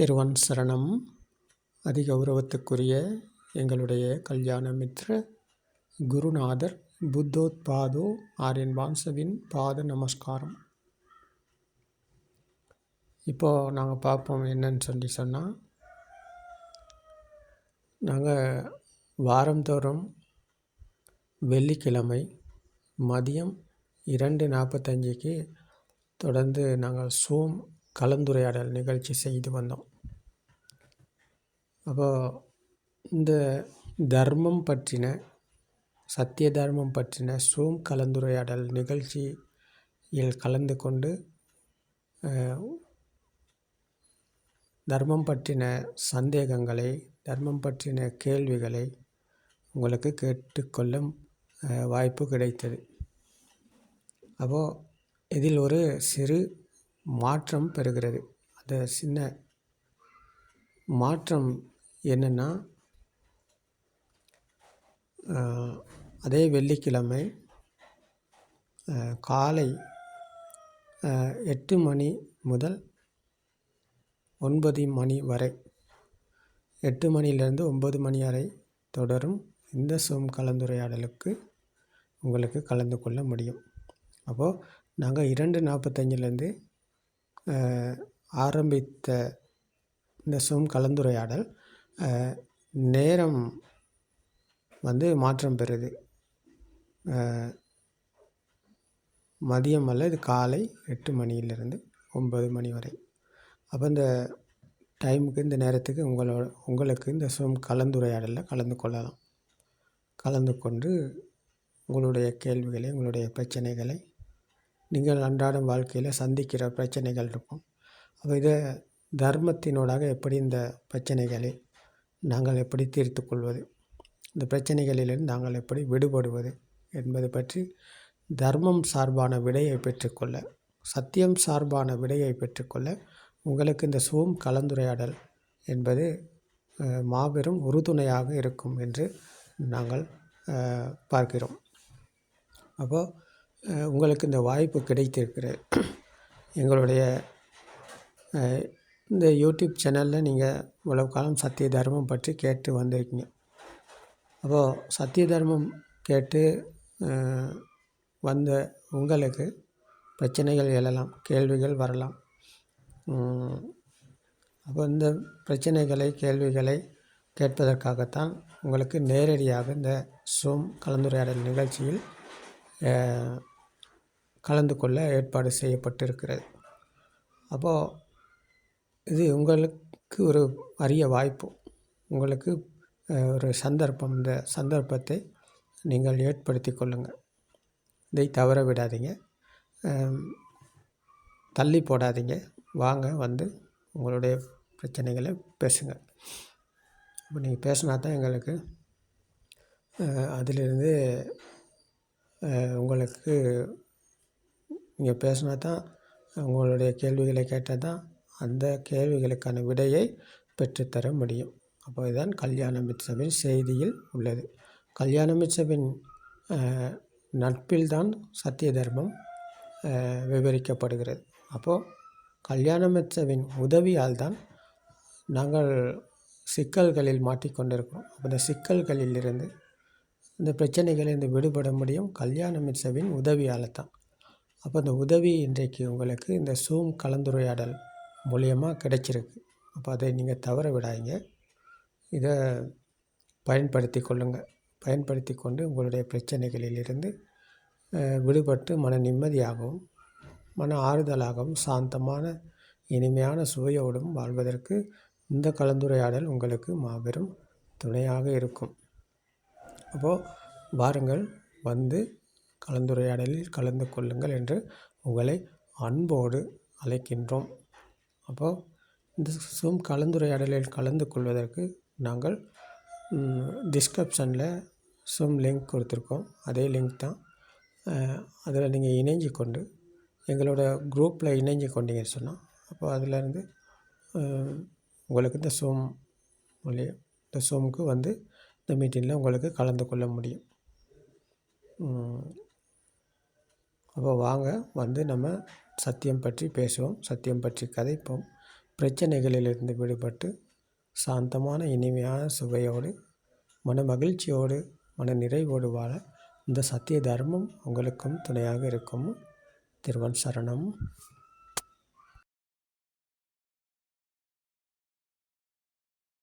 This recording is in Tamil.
திருவன் சரணம். அதிகௌரவத்துக்குரிய எங்களுடைய கல்யாண மித்ர குருநாதர் புத்தோத்பாதோ ஆரியன் வான்சவின் பாத நமஸ்காரம். இப்போது நாங்கள் பார்ப்போம் என்னன்னு சொல்லி சொன்னால் நாங்கள் வாரந்தோறும் வெள்ளிக்கிழமை மதியம் இரண்டு நாற்பத்தஞ்சுக்கு தொடர்ந்து நாங்கள் சூம் கலந்துரையாடல் நிகழ்ச்சி செய்து வந்தோம். அப்போது இந்த தர்மம் பற்றின சத்திய தர்மம் பற்றின சூம் கலந்துரையாடல் நிகழ்ச்சியில் கலந்து கொண்டு தர்மம் பற்றின சந்தேகங்களை தர்மம் பற்றின கேள்விகளை உங்களுக்கு கேட்டுக்கொள்ளும் வாய்ப்பு கிடைத்தது. அப்போது இதில் ஒரு சிறு மாற்றம் பெறுகிறது. அந்த சின்ன மாற்றம் என்னென்னா அதே வெள்ளிக்கிழமை காலை எட்டு மணி முதல் ஒன்பது மணி வரை எட்டு மணியிலிருந்து ஒன்பது மணி வரை தொடரும் இந்த சோம் கலந்துரையாடலுக்கு உங்களுக்கு கலந்து கொள்ள முடியும். அப்போது நாங்கள் இரண்டு நாற்பத்தஞ்சிலேருந்து ஆரம்பித்த இந்த சூம் கலந்துரையாடல் நேரம் வந்து மாற்றம் பெறுது. மதியம் அல்ல இது காலை எட்டு மணியிலிருந்து ஒம்பது மணி வரை. அப்போ இந்த டைமுக்கு இந்த நேரத்துக்கு உங்களோட உங்களுக்கு இந்த சூம் கலந்துரையாடலில் கலந்து கொள்ளலாம். கலந்து கொண்டு உங்களுடைய கேள்விகளை உங்களுடைய பிரச்சனைகளை நீங்கள் அன்றாடம் வாழ்க்கையில் சந்திக்கிற பிரச்சனைகள் இருக்கும். அப்போ இதை தர்மத்தினூடாக எப்படி இந்த பிரச்சனைகளை நாங்கள் எப்படி தீர்த்து கொள்வது? இந்த பிரச்சனைகளிலிருந்து நாங்கள் எப்படி விடுபடுவது என்பது பற்றி தர்மம் சார்பான விடையை பெற்றுக்கொள்ள சத்தியம் சார்பான விடையை பெற்றுக்கொள்ள உங்களுக்கு இந்த சூம் கலந்துரையாடல் என்பது மாபெரும் உறுதுணையாக இருக்கும் என்று நாங்கள் பார்க்கிறோம். அப்போது உங்களுக்கு இந்த வாய்ப்பு கிடைத்திருக்கிறது. எங்களுடைய இந்த யூடியூப் சேனலில் நீங்கள் இவ்வளவு காலம் சத்திய தர்மம் பற்றி கேட்டு வந்திருக்கீங்க. அப்போது சத்திய தர்மம் கேட்டு வந்த உங்களுக்கு பிரச்சனைகள் எழலாம் கேள்விகள் வரலாம். அப்போ இந்த பிரச்சனைகளை கேள்விகளை கேட்பதற்காகத்தான் உங்களுக்கு நேரடியாக இந்த சூம் கலந்துரையாடல் நிகழ்ச்சியில் கலந்து கொள்ள ஏற்பாடு செய்யப்பட்டிருக்கிறது. அப்போது இது உங்களுக்கு ஒரு அரிய வாய்ப்பு. உங்களுக்கு ஒரு சந்தர்ப்பம். இந்த சந்தர்ப்பத்தை நீங்கள் ஏற்படுத்தி கொள்ளுங்கள். இதை தவற விடாதீங்க. தள்ளி போடாதீங்க. வாங்க வந்து உங்களுடைய பிரச்சனைகளை பேசுங்க இப்போ நீங்கள் பேசினா தான் எங்களுக்கு அதிலிருந்து உங்களுக்கு நீங்கள் பேசினா தான் உங்களுடைய கேள்விகளை கேட்டால் தான் அந்த கேள்விகளுக்கான விடையை பெற்றுத்தர முடியும். அப்போ இதுதான் கல்யாண மிச்சபின் செய்தியில் உள்ளது. கல்யாண மிச்சபின் நட்பில்தான் சத்திய தர்மம் விவரிக்கப்படுகிறது. அப்போது கல்யாண மிச்சவின் உதவியால் தான் நாங்கள் சிக்கல்களில் மாட்டிக்கொண்டிருக்கிறோம். அப்போ இந்த சிக்கல்களிலிருந்து இந்த பிரச்சனைகளிலிருந்து விடுபட முடியும் கல்யாண மிச்சவின் உதவியால் தான். அப்போ இந்த உதவி இன்றைக்கு உங்களுக்கு இந்த சூம் கலந்துரையாடல் மூலியமாக கிடைச்சிருக்கு. அப்போ அதை நீங்கள் தவற விடாதீங்க. இதை பயன்படுத்தி கொள்ளுங்கள் பயன்படுத்தி கொண்டு உங்களுடைய பிரச்சனைகளிலிருந்து விடுபட்டு மன நிம்மதியாகவும் மன ஆறுதலாகவும் சாந்தமான இனிமையான சுவையோடும் வாழ்வதற்கு இந்த கலந்துரையாடல் உங்களுக்கு மாபெரும் துணையாக இருக்கும். அப்போது வாருங்கள் வந்து கலந்துரையாடலில் கலந்து கொள்ளுங்கள் என்று உங்களை அன்போடு அழைக்கின்றோம். அப்போது இந்த சூம் கலந்துரையாடலில் கலந்து கொள்வதற்கு நாங்கள் டிஸ்கிரிப்ஷனில் சூம் லிங்க் கொடுத்துருக்கோம். அதே லிங்க் தான். அதில் நீங்கள் இணைஞ்சு கொண்டு எங்களோட குரூப்பில் இணைஞ்சு கொண்டீங்கன்னு சொன்னால் அப்போ அதிலேருந்து உங்களுக்கு இந்த சூம் மூலியம் இந்த சோமுக்கு வந்து இந்த மீட்டிங்கில் உங்களுக்கு கலந்து கொள்ள முடியும். அப்போ வாங்க வந்து நம்ம சத்தியம் பற்றி பேசுவோம் சத்தியம் பற்றி கதைப்போம். பிரச்சனைகளிலிருந்து விடுபட்டு சாந்தமான இனிமையான சுவையோடு மன மகிழ்ச்சியோடு மன நிறைவோடு வாழ இந்த சத்திய தர்மம் உங்களுக்கும் துணையாக இருக்கும். திருவன் சரணம்.